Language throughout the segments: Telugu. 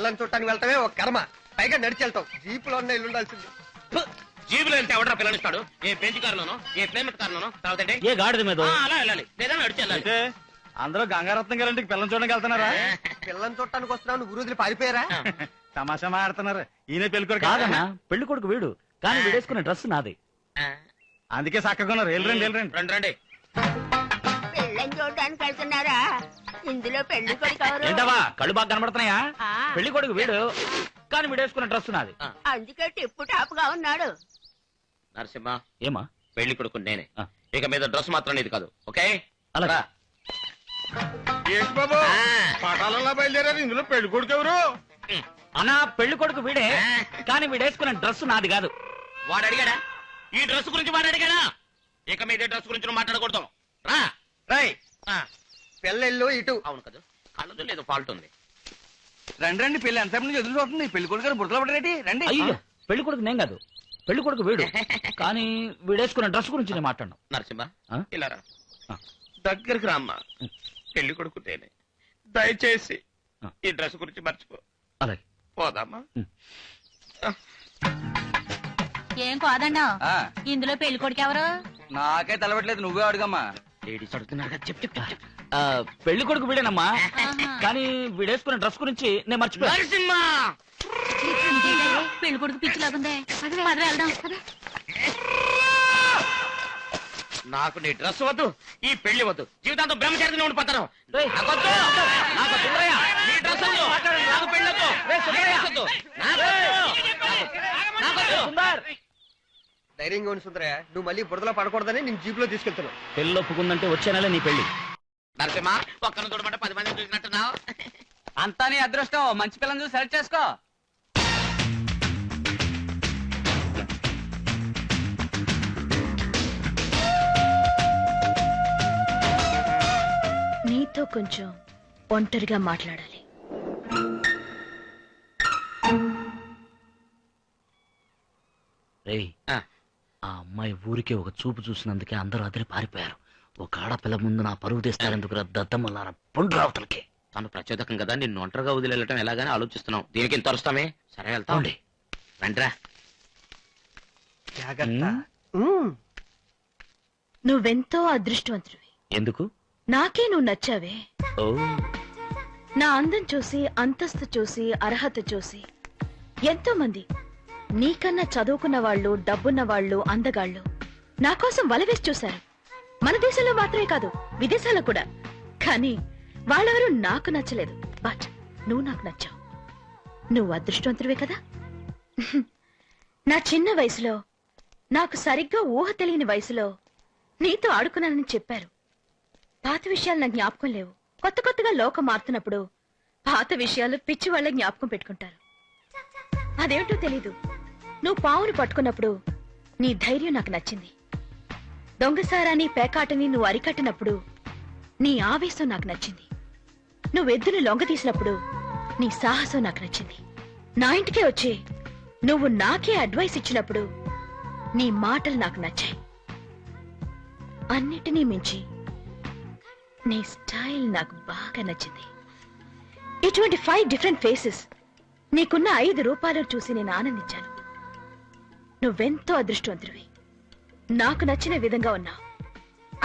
పిల్లని చుట్టానికి వెళ్ళటమే ఒక కర్మ. పైగా నడిచి వెళ్తాం. జీపులో ఉన్న ఇల్లు ఉండాల్సింది. జీబులో వెళ్తే ఎవడరా పిల్లనిస్తాడు ఏ బెంచ్ కారులోనో? ఏ ప్లేమెట్ కారులోనో? తర్వాత ఏంటి? ఏ గాడిద మీద? అలా వెళ్ళాలి లేదా నడిచి వెళ్ళాలి. అందరూ గంగారత్నం గారింటికి పిల్లలు చూడడానికి వెళ్తున్నారా? పిల్లని చుట్టానికి వస్తున్నావు నువ్వు రోజులు పారిపోయారా? తమాషా మాడుతున్నారు ఈయన పెళ్ళికొడుకు కాదన్నా పెళ్ళి కొడుకు వీడు. కానీ వీడేసుకునే డ్రెస్ నాది. అందుకే చక్కగా ఉన్నారు. వెళ్ళరండి వెళ్ళరండి రండి. రండి పెళ్ళని చూడడానికి వెళ్తున్నారా? ఇందులో పెళ్ళి కొడుకు ఎవరు? ఏంటవా కళ్ళు బాగా కనబడుతున్నాయా? ఆ, పెళ్ళి కొడుకు వీడు. కానీ వీడేసుకునే డ్రెస్ నాది. అందుకే టిప్పు టాప్గా ఉన్నాడు. నరసింహ ఏమా పెళ్ళి కొడుకు నేనే. ఆ. ఇక మీద డ్రెస్ మాత్రం నీది కాదు ఓకే? అలాగా. ఏంటి బాబు ఆ. పటాలలో బయలుదేరారు ఇందులో పెళ్ళి కొడుకు ఎవరు? అన్నా పెళ్ళి కొడుకు వీడే కానీ వీడేసుకునే డ్రెస్ నాది కాదు. వాడు అడిగాడా? ఈ డ్రెస్ గురించి వాడు అడిగాడా? ఇక మీద డ్రెస్ గురించి నువ్వు మాట్లాడకూడదు. రా. రై ఆ, పిల్లలు ఇటు. అవును కదా. కళ్ళదు లేదు ఫాల్ట్ ఉంది. రండి రండి పెళ్ళి ఎంత నుంచి ఎదురు చూస్తుంది. పెళ్ళి కొడుకు గారు బుర్రలో పడరేటి రండి. అయ్యో పెళ్ళి కొడుకు నేను కాదు. పెళ్ళి కొడుకు వీడు. కానీ వీడేసుకునే డ్రెస్ గురించి నేను మాట్లాడను. నరసింహ ఆ? ఇలా రా. ఆ. దగ్గరికి రామ్మా పెళ్ళి కొడుకు నేనే దయచేసి ఆ. ఈ డ్రెస్ గురించి మర్చిపో. అలాగే. పోదామా ఏం కాదన్నా? ఆ, ఇందులో పెళ్ళి కొడుకు ఎవరు? నాకే తలబెట్టలేదు నువ్వే అడుగమ్మా. లేడీస్ అడుగుతున్నారు కదా చెప్పు చెప్పు చెప్పు. ఆ, పెళ్ళి కొడుకు వీడేనమ్మా. కానీ వీడేసుకునే డ్రెస్ గురించి నేను మర్చిపోయాను నరసింహ పెళ్ళి కొడుకు పిచ్చి లాగుందే పద వెళ్దాం నాకు నీ డ్రెస్ వద్దు ఈ పెళ్ళి వద్దు జీవితాంతం బ్రహ్మచారిగా ఉండిపోతాను రేయ్, నాకొద్దు. నాకు సుందరయ్య. నీ డ్రెస్ వద్దు. నాకు పెళ్ళి వద్దు. రేయ్, సుందరయ్య. నీ డ్రెస్ వద్దు. నాకొద్దు. నాకొద్దు. సుందర్ ధైర్యంగా ఉండి సుందరయ్య నువ్వు మళ్ళీ బురదలో పడకూడదని నేను జీపులో తీసుకెళ్తున్నావు పెళ్ళి ఒప్పుకుందంటే వచ్చే నెల నీ పెళ్ళి నరసింహ ఒక్కను చూడమంటే పది మంది చూసినట్టున్నావు. అంతా నీ అదృష్టం. మంచి పిల్లని చూసి సెలెక్ట్ చేసుకో. నీతో కొంచెం ఒంటరిగా మాట్లాడాలి. రేయ్ ఆ. ఆ అమ్మాయి ఊరికే ఒక చూపు చూసినందుకే అందరూ అదిరి పారిపోయారు. ఒక ఆడపిల్ల ముందు నా పరువు తీస్తారెందుకు దద్దమ్మలారా పండు రావతలకి తను ప్రచోదకం కదా నిన్ను ఒంటరిగా వదిలేయటం ఎలాగని ఆలోచిస్తున్నావు. దీనికి ఇంత అరుస్తామే? సరే వెళ్తాం. అవునండి రండిరా జాగ్రత్త. నువ్వెంతో అదృష్టవంతుడివి. ఎందుకు? నాకే నువ్వు నచ్చావే. ఓ. నా అందం చూసి అంతస్తు చూసి అర్హత చూసి ఎంతో మంది నీకన్నా చదువుకున్న వాళ్ళు డబ్బున్న వాళ్ళు అందగాళ్ళు నా కోసం వలవేసి చూశారు. మన దేశంలో మాత్రమే కాదు విదేశాల్లో కూడా. కానీ వాళ్ళెవరు నాకు నచ్చలేదు. బట్ నువ్వు నాకు నచ్చావు. నువ్వు అదృష్టవంతుడివే కదా? నా చిన్న వయసులో నాకు సరిగ్గా ఊహ తెలియని వయసులో నీతో ఆడుకున్నానని చెప్పారు. పాత విషయాలు నాకు జ్ఞాపకం లేవు. కొత్త కొత్తగా లోకం మారుతున్నప్పుడు పాత విషయాలు పిచ్చి వాళ్ళ జ్ఞాపకం పెట్టుకుంటారు. అదేంటో తెలీదు. నువ్వు పావును పట్టుకున్నప్పుడు నీ ధైర్యం నాకు నచ్చింది. దొంగసారాన్ని పేకాటని నువ్వు అరికట్టినప్పుడు నీ ఆవేశం నాకు నచ్చింది. నువ్వు ఎద్దును లొంగ తీసినప్పుడు నీ సాహసం నాకు నచ్చింది. నా ఇంటికే వచ్చి నువ్వు నాకే అడ్వైస్ ఇచ్చినప్పుడు నీ మాటలు నాకు నచ్చాయి. అన్నిటినీ మించి నీ స్టైల్ నాకు బాగా నచ్చింది. ఇటువంటి ఫైవ్ డిఫరెంట్ ఫేసెస్ నీకున్న ఐదు రూపాయలు చూసి నేను ఆనందించాను. నువ్వెంతో అదృష్టవంతుడివి. నాకు నచ్చిన విధంగా ఉన్నా.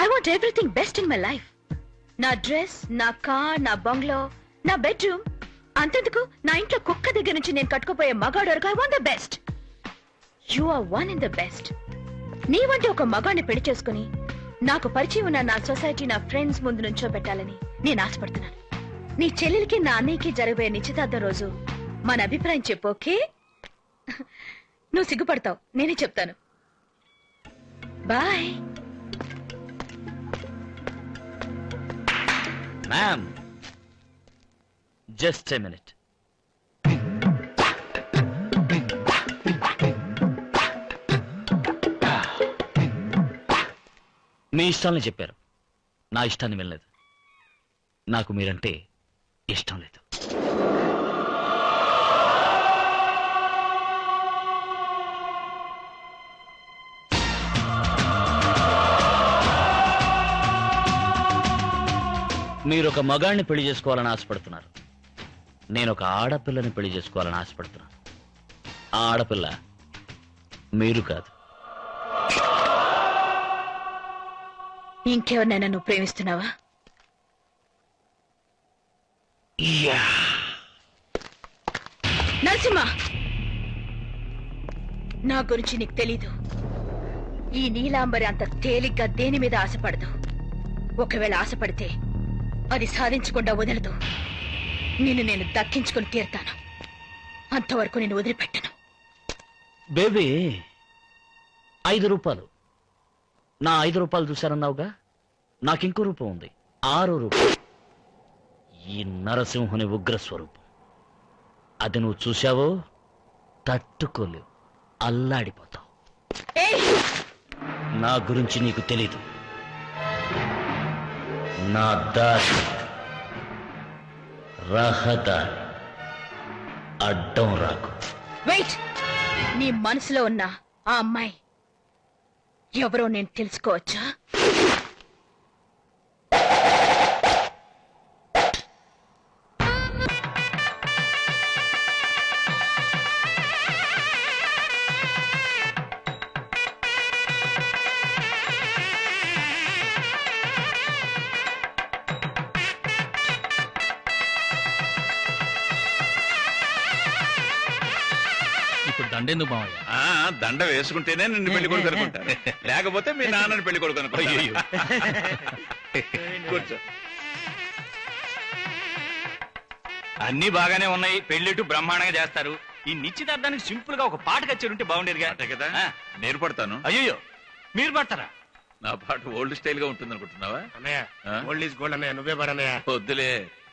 I want everything best in my life నా డ్రెస్ నా కార్ నా బంగ్లో నా బెడ్రూమ్ అంతెందుకు? నా ఇంట్లో కుక్క దగ్గర నుంచి నేను కట్టుకుపోయే మగాడు వరకు I want the best you are one in the best నీ వంటి ఒక మగాడిని పెళ్ళి చేసుకుని నాకు పరిచయం ఉన్న నా సొసైటీ నా ఫ్రెండ్స్ ముందు నుంచో పెట్టాలని నేను ఆశపడుతున్నాను. నీ చెల్లెలికి నా అన్నయ్యకి జరగబోయే నిశ్చితార్థం రోజు మన అభిప్రాయం చెప్పు ఓకే? నువ్వు సిగ్గుపడతావు. నేనే చెప్తాను. Bye. Ma'am just a minute మీ ఇష్టాలని చెప్పారు. నా ఇష్టాన్ని వినలేదు. నాకు మీరంటే ఇష్టం లేదు. మీరు ఒక మగాడిని పెళ్ళి చేసుకోవాలని ఆశపడుతున్నారు. నేను ఒక ఆడపిల్లని పెళ్ళి చేసుకోవాలని ఆశపడుతున్నాను. ఆ ఆడపిల్ల మీరు కాదు. ఇంకెవరినైనా నువ్వు ప్రేమిస్తున్నావా? నరసింహ! నా గురించి నీకు తెలీదు. ఈ నీలాంబరి అంత తేలిగ్గా దేని మీద ఆశపడదు. ఒకవేళ ఆశపడితే అది సాధించకుండా వదలదు. నిన్ను నేను దక్కించుకుని తీరుతాను. అంతవరకు నేను వదిలిపెట్టను. బేబీ ఐదు రూపాయలు నా ఐదు రూపాయలు చూశారన్నావుగా నాకు ఇంకో రూపం ఉంది. ఆరు రూపాయలు ఈ నరసింహుని ఉగ్ర స్వరూపం అది నువ్వు చూశావో? తట్టుకోలేవు. అల్లాడిపోతావు. నా గురించి నీకు తెలీదు. నా దారి రహదారి అడ్డం రాకు. వెయిట్! నీ మనసులో ఉన్న ఆ అమ్మాయి ఎవరో నేను తెలుసుకోవచ్చా? దండెందుకు మావయ్య? ఆ దండ వేసుకుంటేనే నిన్ను పెళ్ళి కొడుకు అనుకుంటాను లేకపోతే మీ నాన్నని పెళ్ళి కొడుకు అనుకుంటాను కూర్చో. అన్ని బాగానే ఉన్నాయి. పెళ్ళిట్టు బ్రహ్మాండంగా చేస్తారు. ఈ నిశ్చితార్థానికి సింపుల్గా ఒక పాట కచ్చేది ఉంటే బాగుండేదిగా. అంతే కదా? ఆ. నేను పడతాను. అయ్యో మీరు పడతారా? నా పాట ఓల్డ్ స్టైల్గా ఉంటుంది అనుకుంటున్నావా అన్నయ్య ఆ? ఓల్డ్ ఈజ్ గోల్డ్ అన్నయ్య. నువ్వే పడన్నయ్య వద్దులే.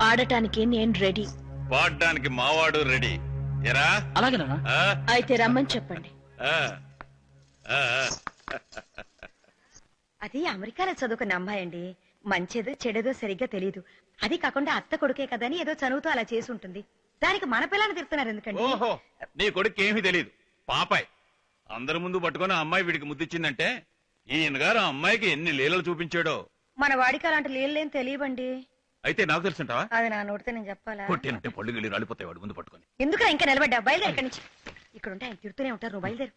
ఆడటానికి నేను రెడీ. పాడడానికి మావాడు రెడీ. ఎరా? అలాగేనా ఆ? అయితే రమ్మని చెప్పండి. ఆ. ఆ, ఆ. అది అమెరికాలో చదువుకున్న అమ్మాయి అండి మంచిదో చెడేదో సరిగ్గా తెలియదు అది కాకుండా అత్త కొడుకే కదని ఏదో చదువుతూ అలా చేసి ఉంటుంది దానికి మన పిల్లని తిడుతున్నారు ఎందుకండి? ఓహో నీ కొడుకు ఏమీ తెలియదు పాపాయ్. అందరి ముందు పట్టుకొని ఆ అమ్మాయి వీడికి ముద్దిచ్చిందంటే ఈయన గారు ఆ అమ్మాయికి ఎన్ని లీలలు చూపించాడో. మన వాడికి అలాంటి లేని తెలియబండి అయితే నాకు తెలుసుంటావా? అది నా నోటితో నేను చెప్పాలా? కొట్టినంటే పళ్ళు గిళ్ళు రాలిపోతాయి వాడు ముందు పట్టుకొని. ఎందుకు ఇంకా నిలబడ్డా? బయలుదేరు ఇక్కడి నుంచి. ఇక్కడ ఉంటే ఆయన తిడుతూనే ఉంటారు నువ్వు బయలుదేరు.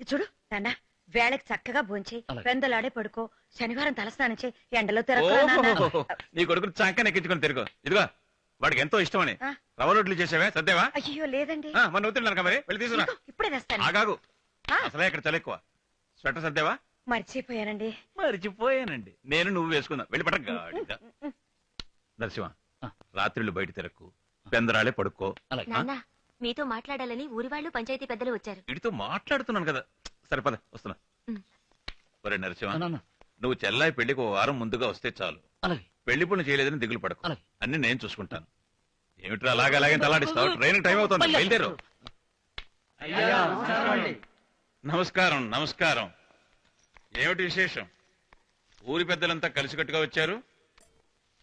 ఇది చూడు నాన్న వేళకి చక్కగా భోంచేయి. అలాగే. పెందలాడే పడుకో. శనివారం తలస్నానం చేయి. ఎండలో తిరగరా నాన్న. ఓహో నీ కొడుకుని చంకన ఎక్కించుకొని తిరుగు. ఇదిగో వాడికి ఎంతో ఇష్టమని. ఆ. రవ్వ రొట్లు చేసావే సర్దేవా? అయ్యో లేదండి. ఆ, మన అవుతున్నాను మరి? వెళ్ళి తీసుకురా. ఇదిగో, ఇప్పుడే తెస్తాను. ఆగాగు. ఆ. అసలే ఇక్కడ చలి ఎక్కువ స్వెటర్ సర్దేవా? మర్చిపోయానండి. మరిచిపోయానండి. నేను నువ్వు వేసుకుందా. వెళ్ళి పట్ట గాడిద. నరసింహ ఆ. రాత్రిళ్ళు బయట తిరక్కు. పెందరాలే పడుకో నాన్న మీతో మాట్లాడాలని ఊరి వాళ్ళు పంచాయతీ పెద్దలు వచ్చారు. వీడితో మాట్లాడుతున్నాను కదా. సరే పద వస్తున్నా. ఒరే నరసింహ నాన్న, నువ్వు చెల్లాయి పెళ్ళికి ఓ వారం ముందుగా వస్తే చాలు. పెళ్ళి పనులు చేయలేదని దిగులు పడకు. అన్ని నేను చూసుకుంటాను. ఏమిట్రా అలాగే అలాగే తలాడిస్తావు? ట్రైన్ టైం అవుతుంది. బయలుదేరు. నమస్కారం నమస్కారం. ఏమిటి విశేషం? ఊరి పెద్దలంతా కలిసికట్టుగా వచ్చారు?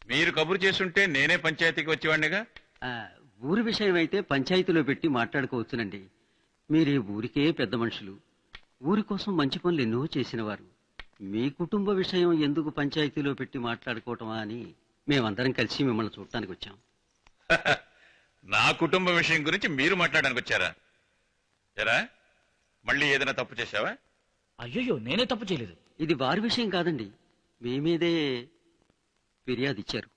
మీరు కబురు చేస్తుంటే నేనే పంచాయతీకి వచ్చేవాడినిగా? ఆ, ఊరి విషయం అయితే పంచాయతీలో పెట్టి మాట్లాడుకోవచ్చునండి. మీరే ఊరికే పెద్ద మనుషులు. ఊరి కోసం మంచి పనులు ఎన్నో చేసినవారు. మీ కుటుంబ విషయం ఎందుకు పంచాయతీలో పెట్టి మాట్లాడుకోవటమా అని మేమందరం కలిసి మిమ్మల్ని చూడటానికి వచ్చాం. నా కుటుంబ విషయం గురించి మీరు మాట్లాడడానికి వచ్చారా? ఎరా మళ్ళీ ఏదైనా తప్పు చేశావా? అయ్యో నేనే తప్పు చేయలేదు. ఇది వారి విషయం కాదండి. మీ మీదే ఫిర్యాదు ఇచ్చారు.